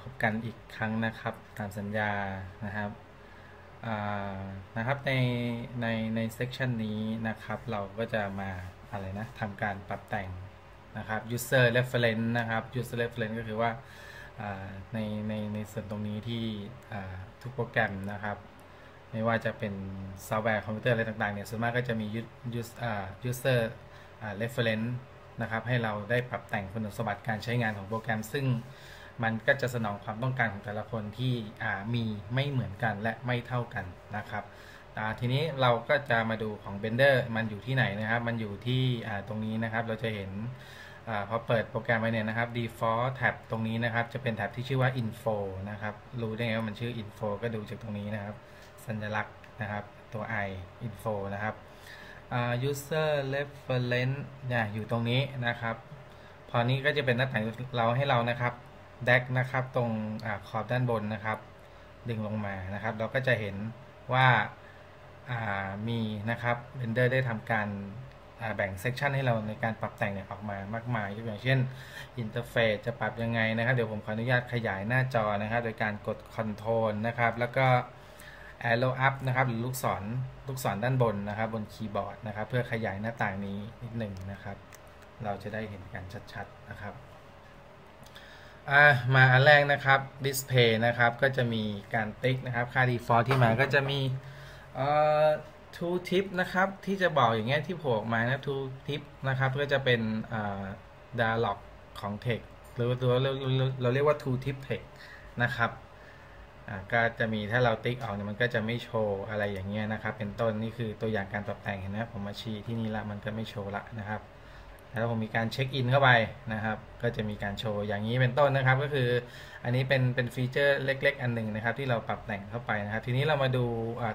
พบกันอีกครั้งนะครับตามสัญญานะครับนะครับในในในเซสชันนี้นะครับ เราก็จะมาอะไรนะทำการปรับแต่งนะครับ user reference นะครับ user reference ก็คือว่าในในในส่วนตรงนี้ที่ทุกโปรแกรมนะครับ ไม่ว่าจะเป็นซอฟต์แวร์คอมพิวเตอร์อะไรต่างๆเนี่ยส่วนมากก็จะมี user reference นะครับ ให้เราได้ปรับแต่งคุณสมบัติการใช้งานของโปรแกรม ซึ่ง มันก็จะสนองความต้องการของแต่ละคนที่มีไม่เหมือนกันและไม่เท่ากันนะครับทีนี้เราก็จะมาดูของ Blender มันอยู่ที่ไหนนะครับ มันอยู่ที่ตรงนี้นะครับ เราจะเห็นอพอเปิดโปรแกรมไปเนี่ยนะครับ default tab ตรงนี้นะครับ จะเป็นแท็บที่ชื่อว่า info นะครับ รู้ได้ไงว่ามันชื่อ info ก็ดูจากตรงนี้นะครับ สัญลักษณ์นะครับ ตัว i info นะครับ user reference เนี่ยอยู่ตรงนี้นะครับ พอนี้ก็จะเป็นหน้าต่างเราให้เรานะครับ DAC นะครับตรงอขอบด้านบนนะครับ ดึงลงมานะครับ เราก็จะเห็นว่ามีนะครับ Blender ได้ทำการแบ่งเซกชันให้เราในการปรับแต่งเนี่ยออกมามากมายอย่างเช่นอินเทอร์เฟซจะปรับยังไงนะครับ เดี๋ยวผมขออนุญาตขยายหน้าจอนะครับ โดยการกด Ctrl นะครับ แล้วก็ arrow up นะครับ หรือลูกศรลูกศรด้านบนนะครับ บนคีย์บอร์ดนะครับ เพื่อขยายหน้าต่างนี้นิดหนึ่งนะครับ เราจะได้เห็นกันชัดๆนะครับ มาอันแรกนะครับ display นะครับก็จะมีการติ๊กนะครับค่า default ที่มาก็จะมีเอ่อ two tip นะครับที่จะบอกอย่างเงี้ยที่โผล่ออกมานะ two tip นะครับก็จะเป็นอ่า dialog ของ text หรือตัวเราเราเรียกว่า two tip text นะครับก็จะมีถ้าเราติ๊กออกเนี่ยมันก็จะไม่โชว์อะไรอย่างเงี้ยนะครับ เป็นต้นนี่คือตัวอย่างการปรับแต่งเห็นไหมผมมาชี้ที่นี่ละมันก็ไม่โชว์ละนะครับ แล้วผมมีการเช็คอินเข้าไปนะครับ ก็จะมีการโชว์อย่างนี้เป็นต้นนะครับ ก็คืออันนี้เป็นเป็นฟีเจอร์เล็ก ๆ อันหนึ่งนะครับ ที่เราปรับแต่งเข้าไปนะครับ ทีนี้เรามาดู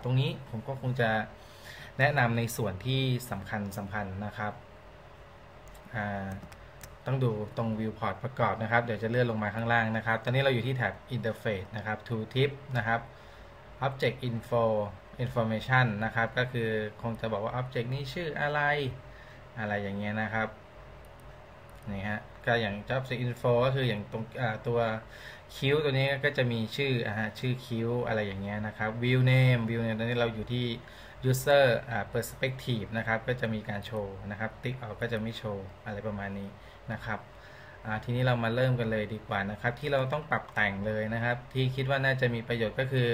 ตรงนี้ผมก็คงจะแนะนำในส่วนที่สำคัญสำคัญนะครับต้องดูตรง viewport ประกอบนะครับ เดี๋ยวจะเลื่อนลงมาข้างล่างนะครับ ตอนนี้เราอยู่ที่แท็บ interface นะครับ tooltip นะครับ object info information นะครับ ก็คือคงจะบอกว่า object นี้ชื่ออะไร อะไรอย่างเงี้ยนะครับ นี่ฮะก็อย่าง job info ก็คืออย่างตรงตัวคิวตัวนี้ก็จะมีชื่ออ่าชื่อคิวอะไรอย่างเงี้ยนะครับ view name view name ตอนนี้เราอยู่ที่ user อ่า perspective นะครับ ก็จะมีการโชว์นะครับ ติ๊กออกก็จะไม่โชว์อะไรประมาณนี้นะครับทีนี้เรามาเริ่มกันเลยดีกว่านะครับ ที่เราต้องปรับแต่งเลยนะครับ ที่คิดว่าน่าจะมีประโยชน์ก็คือ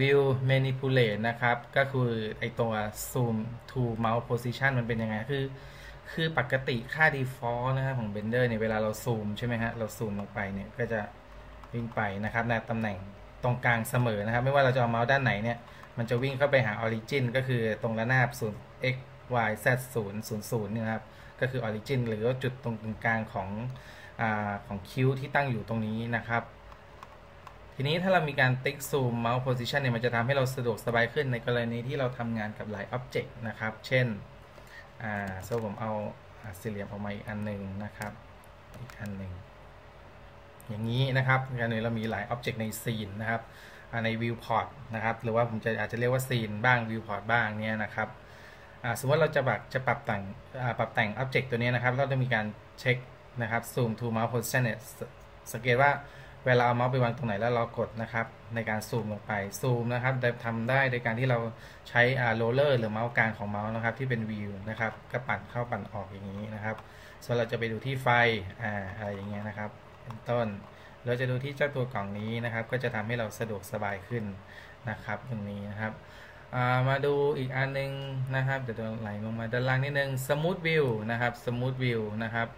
view manipulate นะครับ ก็คือไอตัว zoom to mouse position มันเป็นยังไงคือ คือปกติค่า default นะครับของ Blender เนี่ยเวลาเราซูมใช่ไหมฮะเราซูมลงไปเนี่ยก็จะวิ่งไปนะครับในตำแหน่งตรงกลางเสมอนะครับ ไม่ว่าเราจะเอาเมาส์ด้านไหนเนี่ยมันจะวิ่งเข้าไปหา origin ก็คือตรงระนาบ0 x y z 0 0 0นี่นะครับก็คือ origin หรือว่าจุดตรงกลางของอของคิ้วที่ตั้งอยู่ตรงนี้นะครับ ทีนี้ถ้าเรามีการติ๊กซูมเมาส์โพซิชันเนี่ยมันจะทำให้เราสะดวกสบายขึ้นในกรณีที่เราทำงานกับหลายอ็อบเจกต์นะครับ เช่น อ่าโซผมเอาสี่เหลี่ยมออกมาอีกอันหนึ่งนะครับ อีกอันหนึ่งอย่างนี้นะครับกรณีเรามีหลายอ็อบเจกต์ในซีนนะครับในวิวพอร์ตนะครับหรือว่าผมจะอาจจะเรียกว่าซีนบ้างวิวพอร์ตบ้างเนี่ยนะครับสมมติเราจะแบบจะปรับแต่งปรับแต่งอ็อบเจกต์ตัวนี้นะครับ เราจะมีการเช็คนะครับซูมทูมาส์โพซิชันเนี่ยสังเกตว่า เวลาเอาเมาส์ไปวางตรงไหนแล้วเรากดนะครับในการซูมลงไปซูมนะครับทำได้โดยการที่เราใช้โรลเลอร์หรือเมาส์กลางของเมาส์นะครับที่เป็นวิวนะครับก็ปั่นเข้าปั่นออกอย่างนี้นะครับ ส่วนเราจะไปดูที่ไฟอ่าอะไรอย่างเงี้ยนะครับเป็นต้น เราจะดูที่เจ้าตัวกล่องนี้นะครับ ก็จะทำให้เราสะดวกสบายขึ้นนะครับตรงนี้นะครับมาดูอีกอันนึงนะครับเดี๋ยวไหลลงมาด้านล่างนิดนึง smooth view นะครับ smooth view นะครับ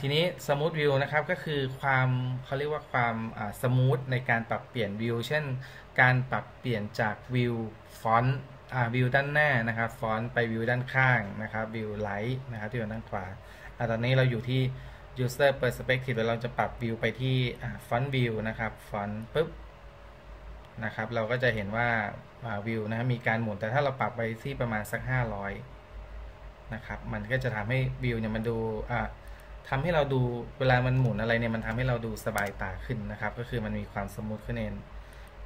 ทีนี้สมูทวิวนะครับก็คือความเขาเรียกว่าความสมูทในการปรับเปลี่ยนวิวเช่น การปรับเปลี่ยนจากวิวฟอนต์วิวด้านหน้านะครับฟอนต์ไปวิวด้านข้างนะครับวิวไลท์นะครับที่อยู่ด้านขวาตอนนี้เราอยู่ที่ user perspective แล้วเราจะปรับวิวไปที่ฟอนต์วิวนะครับฟอนต์ปุ๊บนะครับเราก็จะเห็นว่าวิวนะครับมีการหมุนแต่ถ้าเราปรับไปที่ประมาณสัก 500นะครับมันก็จะทำให้วิวเนี่ยมันดูอ่า ทำให้เราดูเวลามันหมุนอะไรเนี่ยมันทำให้เราดูสบายตาขึ้นนะครับ ก็คือมันมีความสมูทขึ้นเอง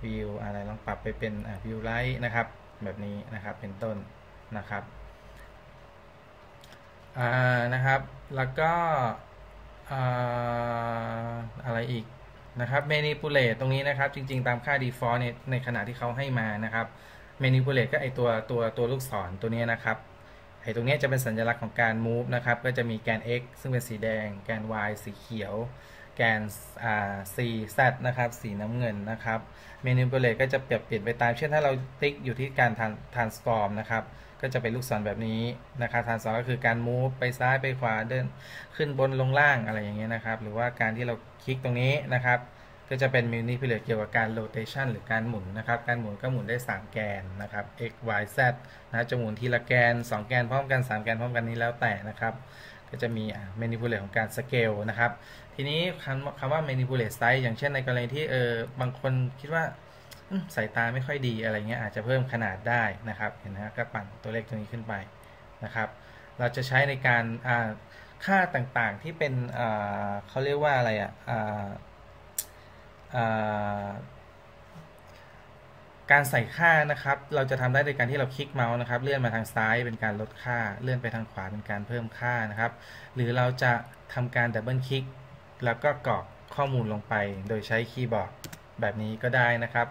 วิวอะไรลองปรับไปเป็นวิวไลท์นะครับ แบบนี้นะครับเป็นต้นนะครับอ่านะครับ แล้วก็อะไรอีกนะครับ manipulate ตรงนี้นะครับ จริง ๆ ตามค่า default ในในขณะที่เขาให้มานะครับ manipulate ก็ไอตัวตัวตัวลูกศรตัวนี้นะครับ ไอตรงนี้จะเป็นสัญลักษณ์ของการ move นะครับ ก็จะมีแกน x ซึ่งเป็นสีแดง แกน y สีเขียว แกน c z นะครับ สีน้ำเงินนะครับ manipulate ก็จะเปลี่ยนเปลี่ยนไปตาม เช่นถ้าเราติ๊กอยู่ที่การ transform นะครับ ก็จะเป็นลูกศรแบบนี้นะครับ transform ก็คือการ move ไปซ้ายไปขวาเดินขึ้นบนลงล่างอะไรอย่างเงี้ยนะครับ หรือว่าการที่เราคลิกตรงนี้นะครับ ก็จะเป็น manipulate เกี่ยวกับการ rotation หรือการหมุนนะครับ การหมุนก็หมุนได้ 3 แกนนะครับ x y z นะจะหมุนทีละแกน 2 แกนพร้อมกัน 3 แกนพร้อมกันนี้แล้วแต่นะครับ ก็จะมี manipulate ของการ scale นะครับ ทีนี้คำคำว่า manipulate size อย่างเช่นในกรณีที่เออบางคนคิดว่าสายตาไม่ค่อยดีอะไรเงี้ยอาจจะเพิ่มขนาดได้นะครับเห็นไหมก็ปั่นตัวเลขตัวนี้ขึ้นไปนะครับ เราจะใช้ในการค่าต่างๆที่เป็นเขาเรียกว่าอะไรอะ การใส่ค่านะครับ เราจะทำได้โดยการที่เราคลิกเมาส์นะครับ เลื่อนมาทางซ้ายเป็นการลดค่า เลื่อนไปทางขวาเป็นการเพิ่มค่านะครับ หรือเราจะทำการดับเบิลคลิกแล้วก็กรอกข้อมูลลงไป โดยใช้คีย์บอร์ดแบบนี้ก็ได้นะครับ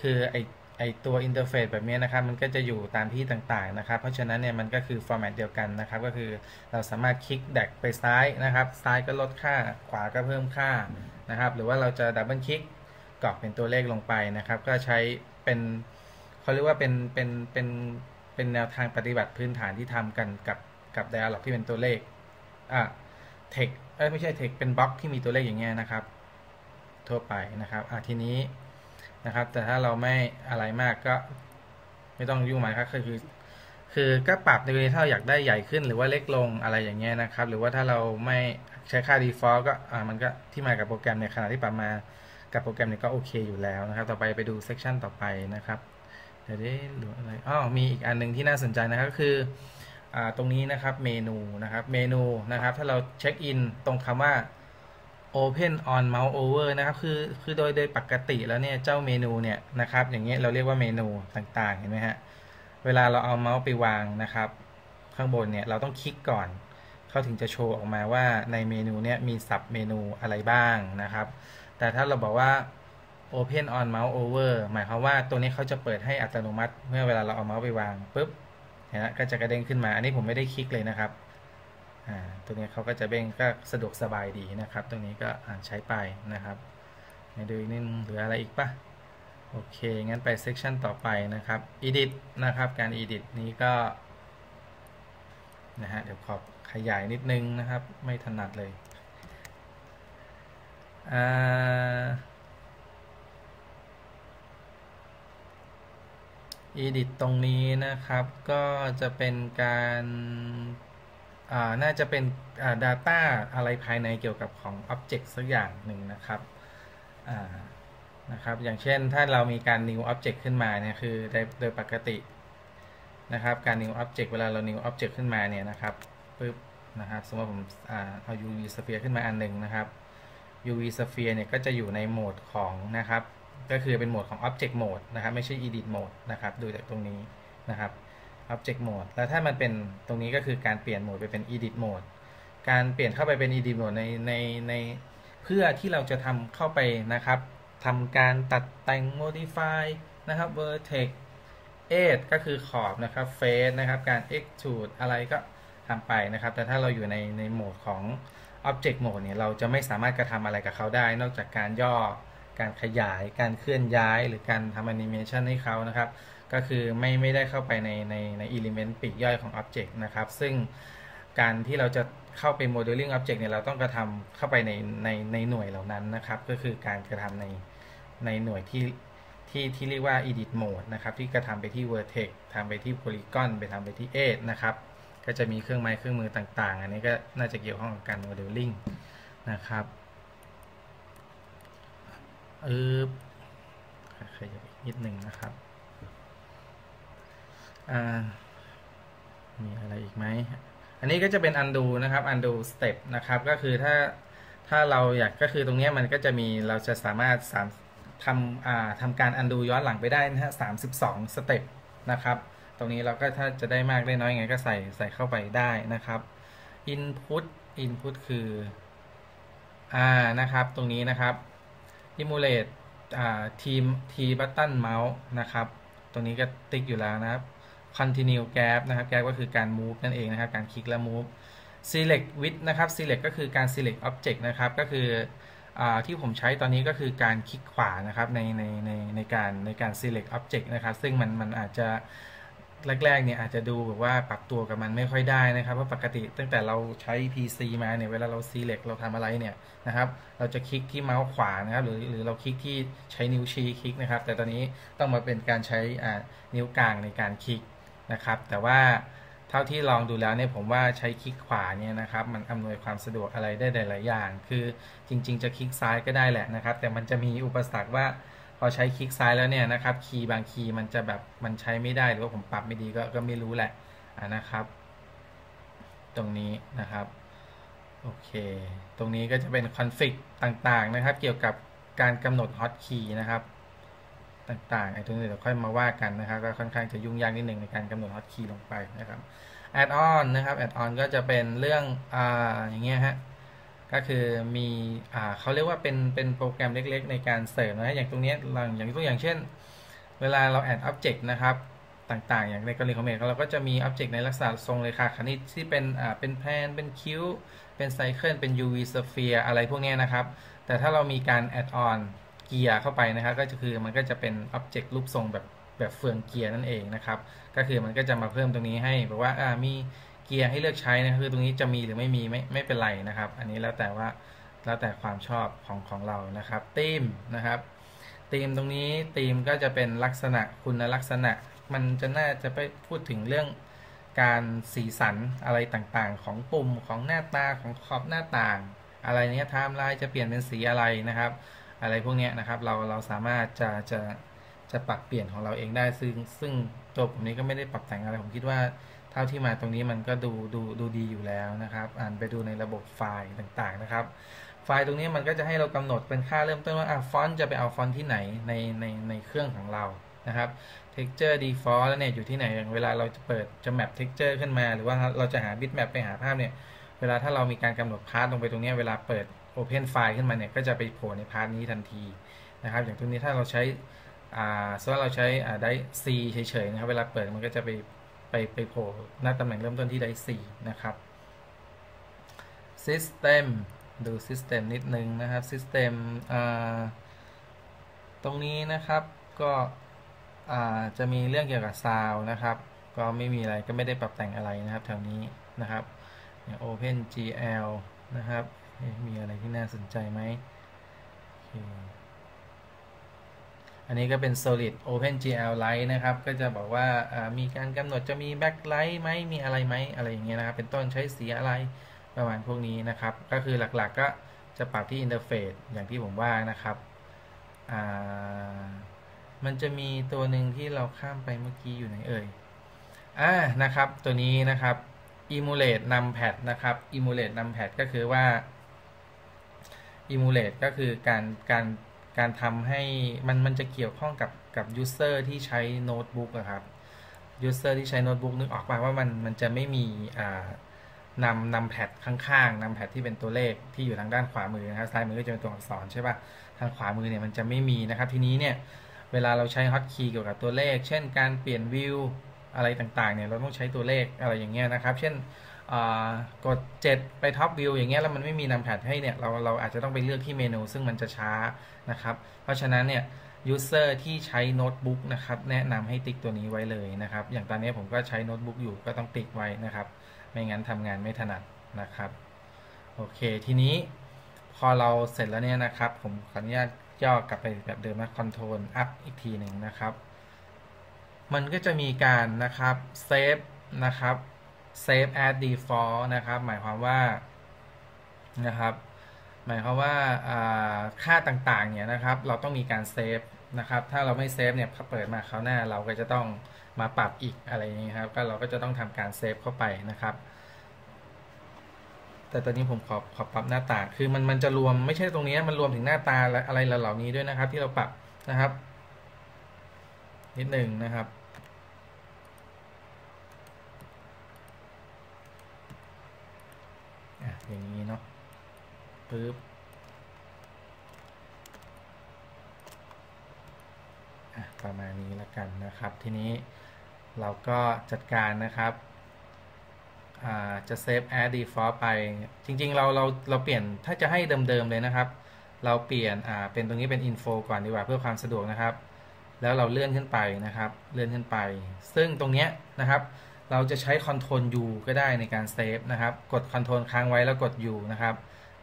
คือไอไอตัวอินเทอร์เฟซแบบนี้นะครับ มันก็จะอยู่ตามที่ต่างๆนะครับ เพราะฉะนั้นเนี่ยมันก็คือฟอร์แมตเดียวกันนะครับ ก็คือเราสามารถคลิกแดกไปซ้ายนะครับ ซ้ายก็ลดค่า ขวาก็เพิ่มค่า นะครับ หรือว่าเราจะดับเบิลคลิกกรอกเป็นตัวเลขลงไปนะครับ ก็ใช้เป็นเขาเรียกว่าเป็นเป็นเป็นเป็นแนวทางปฏิบัติพื้นฐานที่ทำกันกับกับ Dialog ที่เป็นตัวเลขอะ text เอ้ไม่ใช่ text เป็นบล็อกที่มีตัวเลขอย่างเงี้ยนะครับ ทั่วไปนะครับอะทีนี้นะครับ แต่ถ้าเราไม่อะไรมากก็ไม่ต้องยุ่งมากครับคือ คือก็ปรับในกรณีถ้าเราอยากได้ใหญ่ขึ้นหรือว่าเล็กลงอะไรอย่างเงี้ยนะครับ หรือว่าถ้าเราไม่ ใช้ค่า default ก็อ่ามันก็ที่มากับโปรแกรมในขณะที่ปรับมากับโปรแกรมนี้ก็โอเคอยู่แล้วนะครับ ต่อไปไปดูเซกชันต่อไปนะครับเดี๋ยวได้หรืออะไรอ๋อมีอีกอันหนึ่งที่น่าสนใจนะครับก็คืออตรงนี้นะครับเมนูนะครับเมนูนะครับ ถ้าเราเช็คอินตรงคำว่า Open on Mouse Over นะครับคือคือโดยโดยปกติแล้วเนี่ยเจ้าเมนูเนี่ยนะครับ อย่างเงี้ยเราเรียกว่าเมนูต่างๆเห็นไหมฮะเวลาเราเอาเมาส์ไปวางนะครับ ข้างบนเนี่ยเราต้องคลิกก่อน เขาถึงจะโชว์ออกมาว่าในเมนูเนี่ยมีสับเมนูอะไรบ้างนะครับ แต่ถ้าเราบอกว่า Open on Mouse Over หมายความว่าตัวนี้เขาจะเปิดให้อัตโนมัติ เมื่อเวลาเราเอาเมาส์ไปวางปุ๊บเห็นไหมก็จะกระเด้งขึ้นมา อันนี้ผมไม่ได้คลิกเลยนะครับอ่าตัวนี้เขาก็จะเบ้งก็สะดวกสบายดีนะครับ ตรงนี้ก็ใช้ไปนะครับมาดูนิดนึงหรืออะไรอีกปะโอเค งั้นไปเซกชันต่อไปนะครับ edit นะครับ การ edit นี้ก็นะฮะ เดี๋ยวขอบ ขยายนิดนึงนะครับ ไม่ถนัดเลยอ่า edit ตรงนี้นะครับก็จะเป็นการาน่าจะเป็น data อะไรภายในเกี่ยวกับของ object สักอย่างหนึ่งนะครับนะครับ อย่างเช่นถ้าเรามีการ new object ขึ้นมาเนี่ยคือโดยปกตินะครับการ new object เวลาเรา new object ขึ้นมาเนี่ยนะครับ ปึ๊บนะครับสมมติผมเอา UV sphere ขึ้นมาอันหนึ่งนะครับ UV sphere เนี่ยก็จะอยู่ในโหมดของนะครับ ก็คือเป็นโหมดของ object mode นะครับ ไม่ใช่ edit mode นะครับ ดูจากตรงนี้นะครับ object mode แล้วถ้ามันเป็นตรงนี้ก็คือการเปลี่ยนโหมดไปเป็น edit mode การเปลี่ยนเข้าไปเป็น edit mode ในในในเพื่อที่เราจะทำเข้าไปนะครับทำการตัดแต่ง modify นะครับ vertex edge ก็คือขอบนะครับ face นะครับ การ extrude อะไรก็ ทำไปนะครับ แต่ถ้าเราอยู่ในในโหมดของ Object Mode เนี่ยเราจะไม่สามารถกระทำอะไรกับเขาได้ นอกจากการย่อการขยาย การเคลื่อนย้าย หรือการทำแอนิเมชันให้เขานะครับ ก็คือไม่ไม่ได้เข้าไปในในในอิเลเมนต์ปีกย่อยของ Object นะครับ ซึ่งการที่เราจะเข้าไป Modeling Object เนี่ยเราต้องกระทำเข้าไปในในในหน่วยเหล่านั้นนะครับ ก็คือการกระทำในในหน่วยที่ที่ที่เรียกว่า edit mode นะครับ ที่กระทำไปที่ vertex ทำไปที่ polygon ไปทำไปที่ edge นะครับ ก็จะมีเครื่องไม้เครื่องมือต่างๆ อันนี้ก็น่าจะเกี่ยวข้องกับการโมเดลลิ่งนะครับเออขยับอีกนิดหนึ่งนะครับมีอะไรอีกไหม อันนี้ก็จะเป็น undo นะครับ undo step นะครับ ก็คือถ้าถ้าเราอยากก็คือตรงนี้มันก็จะมีเราจะสามารถทำทำการ undo ย้อนหลังไปได้นะฮะ32สเต็ปนะครับ ตรงนี้เราก็ถ้าจะได้มากได้น้อยไงก็ใส่ใส่เข้าไปได้นะครับ input input คืออ่านะครับตรงนี้นะครับ emulate อ่า team t button mouse นะครับตรงนี้ก็ติ๊กอยู่แล้วนะครับ continue gap นะครับ gap ก็คือการ move นั่นเองนะครับ การคลิกและ move select with นะครับ select ก็คือการ select object นะครับ ก็คืออาที่ผมใช้ตอนนี้ก็คือการคลิกขวานะครับในในในในการในการ select object นะครับ ซึ่งมันมันอาจจะ แรกๆเนี่ยอาจจะดูแบบว่าปรับตัวกับมันไม่ค่อยได้นะครับเพราะปกติตั้งแต่เราใช้ PC มาเนี่ยเวลาเรา select เราทำอะไรเนี่ยนะครับเราจะคลิกที่เมาส์ขวานะครับหรือหรือเราคลิกที่ใช้นิ้วชี้คลิกนะครับ แต่ตอนนี้ต้องมาเป็นการใช้นิ้วกลางในการคลิกนะครับ แต่ว่าเท่าที่ลองดูแล้วเนี่ยผมว่าใช้คลิกขวาเนี่ยนะครับมันอำนวยความสะดวกอะไรได้หลายๆอย่าง คือจริง ๆ จะคลิกซ้ายก็ได้แหละนะครับ แต่มันจะมีอุปสรรคว่า พอใช้คลิกซ้ายแล้วเนี่ยนะครับคีย์บางคีย์มันจะแบบมันใช้ไม่ได้หรือว่าผมปรับไม่ดีก็ก็ไม่รู้แหละนะครับ ตรงนี้นะครับโอเค ตรงนี้ก็จะเป็นคอนฟิกต่างๆนะครับ เกี่ยวกับการกำหนดฮอตคีย์นะครับ ต่างๆไอ้ตรงนี้เดี๋ยวค่อยมาว่ากันนะครับ ก็ค่อนข้างจะยุ่งยากนิดหนึ่งในการกำหนดฮอตคีย์ลงไปนะครับแอดออนนะครับแอดออนก็จะเป็นเรื่องอ่าอย่างเงี้ยฮะ ก็คือมีอ่าเขาเรียกว่าเป็นเป็นโปรแกรมเล็กๆ ในการเสริมนะอย่างตรงนี้อย่างตัวอย่างเช่น เวลาเราแอดอ็อบเจกต์นะครับต่างๆ อย่างในกรณีของเมฆเราก็จะมีอ็อบเจกต์ในลักษณะทรงเรขาคณิตที่เป็นอ่าเป็นแพนเป็นคิ้วเป็นไซเคิลเป็น UV sphere อะไรพวกนี้นะครับ แต่ถ้าเรามีการแอดออนเกียร์เข้าไปนะครับ ก็คือมันก็จะเป็นอ็อบเจกต์รูปทรงแบบแบบเฟืองเกียร์นั่นเองนะครับ ก็คือมันก็จะมาเพิ่มตรงนี้ให้แบบว่าอ่ามี เกียร์ให้เลือกใช้นะคือตรงนี้จะมีหรือไม่มีไม่ไม่เป็นไรนะครับ อันนี้แล้วแต่ว่าแล้วแต่ความชอบของของเรานะครับธีมนะครับธีมตรงนี้ธีมก็จะเป็นลักษณะคุณลักษณะ มันจะน่าจะไปพูดถึงเรื่องการสีสันอะไรต่างๆ ของปุ่มของหน้าตาของขอบหน้าต่าง อะไรเนี้ยไทม์ไลน์จะเปลี่ยนเป็นสีอะไรนะครับ อะไรพวกเนี้ยนะครับเราเราสามารถจะจะจะปรับเปลี่ยนของเราเองได้ซึ่งซึ่ง ตัวผมนี้ก็ไม่ได้ปรับแต่งอะไร ผมคิดว่าเท่าที่มาตรงนี้มันก็ดูดูดูดีอยู่แล้วนะครับ อ่านไปดูในระบบไฟล์ต่างๆนะครับ ไฟล์ตรงนี้มันก็จะให้เรากำหนดเป็นค่าเริ่มต้นว่าอะฟอนต์จะไปเอาฟอนต์ที่ไหนในในในเครื่องของเรานะครับ texture default แล้วเนี่ยอยู่ที่ไหนอย่างเวลาเราจะเปิดจะ map texture ขึ้นมา หรือว่าเราจะหา bitmap ไปหาภาพเนี่ยเวลาถ้าเรามีการกำหนดพาร์ทลงไปตรงนี้เวลาเปิด open file ขึ้นมาเนี่ยก็จะไปโผล่ในพาร์ทนี้ทันทีนะครับ อย่างตรงนี้ถ้าเราใช้ สมมติเราใช้ได้ C เฉยๆนะครับ เวลาเปิดมันก็จะไปไปไปโผล่หน้าตำแหน่งเริ่มต้นที่ได้ C นะครับ system ดู system นิดนึงนะครับ system ตรงนี้นะครับก็จะมีเรื่องเกี่ยวกับ sound นะครับ ก็ไม่มีอะไรก็ไม่ได้ปรับแต่งอะไรนะครับแถวนี้นะครับอย่าง Open GL นะครับ มีอะไรที่น่าสนใจไหม อันนี้ก็เป็น solid Open GL Light นะครับ ก็จะบอกว่ามีการกำหนดจะมี backlight ไหมมีอะไรไหมอะไรอย่างเงี้ยนะครับ เป็นต้นใช้สีอะไรประมาณพวกนี้นะครับ ก็คือหลักๆก็จะปรับที่ interface อย่างที่ผมว่านะครับมันจะมีตัวหนึ่งที่เราข้ามไปเมื่อกี้อยู่ไหนเอ่ยอ่านะครับตัวนี้นะครับ emulate numpad นะครับ emulate numpad ก็คือว่า emulate ก็คือการการ การทำให้มันมันจะเกี่ยวข้องกับกับ user ที่ใช้โน้ตบุ๊กนะครับ user ที่ใช้โน้ตบุ๊กนึกออกมาว่ามันมันจะไม่มีอ่านำนำแพดข้างๆนำแพดที่เป็นตัวเลขที่อยู่ทางด้านขวามือนะครับซ้ายมือก็จะเป็นตัวอักษรใช่ปะทางขวามือเนี่ยมันจะไม่มีนะครับทีนี้เนี่ยเวลาเราใช้ฮอตคีย์เกี่ยวกับตัวเลข เช่นการเปลี่ยนวิวอะไรต่างๆเนี่ยเราต้องใช้ตัวเลขอะไรอย่างเงี้ยนะครับ เช่น กด 7 ไปท็อปวิวอย่างเงี้ยแล้วมันไม่มีนำแพดให้เนี่ยเราเราอาจจะต้องไปเลือกที่เมนู ซึ่งมันจะช้านะครับ เพราะฉะนั้นเนี่ยยูเซอร์ที่ใช้โน้ตบุ๊กนะครับแนะนำให้ติ๊กตัวนี้ไว้เลยนะครับ อย่างตอนนี้ผมก็ใช้โน้ตบุ๊กอยู่ก็ต้องติ๊กไว้นะครับ ไม่งั้นทำงานไม่ถนัดนะครับโอเคทีนี้พอเราเสร็จแล้วเนี่ยนะครับ ผมขออนุญาตย่อกลับไปแบบเดิมนะคอนโทรลอัพอีกทีหนึ่งนะครับ มันก็จะมีการนะครับเซฟนะครับ save as default นะครับ หมายความว่านะครับ หมายความว่าค่าต่างๆ เนี่ยนะครับ เราต้องมีการเซฟนะครับ ถ้าเราไม่เซฟเนี่ยเปิดมาคราวหน้าเราก็จะต้องมาปรับอีกอะไรอย่างนี้ครับ ก็เราก็จะต้องทำการเซฟเข้าไปนะครับ แต่ตอนนี้ผมขอขอปรับหน้าตา คือมันมันจะรวมไม่ใช่ตรงนี้มันรวมถึงหน้าตาอะไรเหล่านี้ด้วยนะครับ ที่เราปรับนะครับ นิดหนึ่งนะครับ อย่างนี้เนาะปึ๊บประมาณนี้ละกันนะครับ ทีนี้เราก็จัดการนะครับจะเซฟ add default ไป จริง ๆ เราเราเราเปลี่ยนถ้าจะให้เดิม ๆ เลยนะครับ เราเปลี่ยนเป็นตรงนี้เป็นอินโฟก่อนดีกว่าเพื่อความสะดวกนะครับ แล้วเราเลื่อนขึ้นไปนะครับ เลื่อนขึ้นไป ซึ่งตรงเนี้ยนะครับ เราจะใช้ Ctrl U ก็ได้ในการเซฟนะครับ กด Ctrl ค้างไว้แล้วกด U นะครับ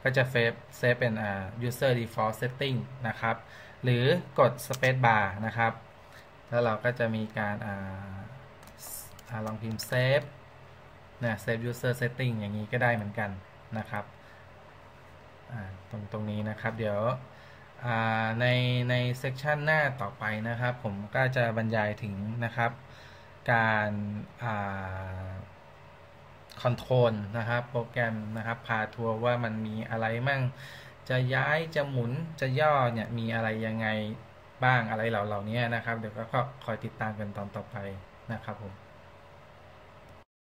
ก็จะเซฟเซฟเป็นอ่า user default setting นะครับ หรือกด space bar นะครับ แล้วเราก็จะมีการอ่าอาลองพิมพ์ save นะ save user setting อย่างนี้ก็ได้เหมือนกันนะครับตรงตรงนี้นะครับ เดี๋ยวในในเซสชันหน้าต่อไปนะครับ ผมก็จะบรรยายถึงนะครับ การคอนโทรลนะครับ โปรแกรมนะครับ พาทัวร์ว่ามันมีอะไรมั่ง จะย้ายจะหมุนจะย่อเนี่ยมีอะไรยังไงบ้างอะไรเหล่าเหล่านี้นะครับ เดี๋ยวก็คอยติดตามกันตอนต่อไปนะครับผม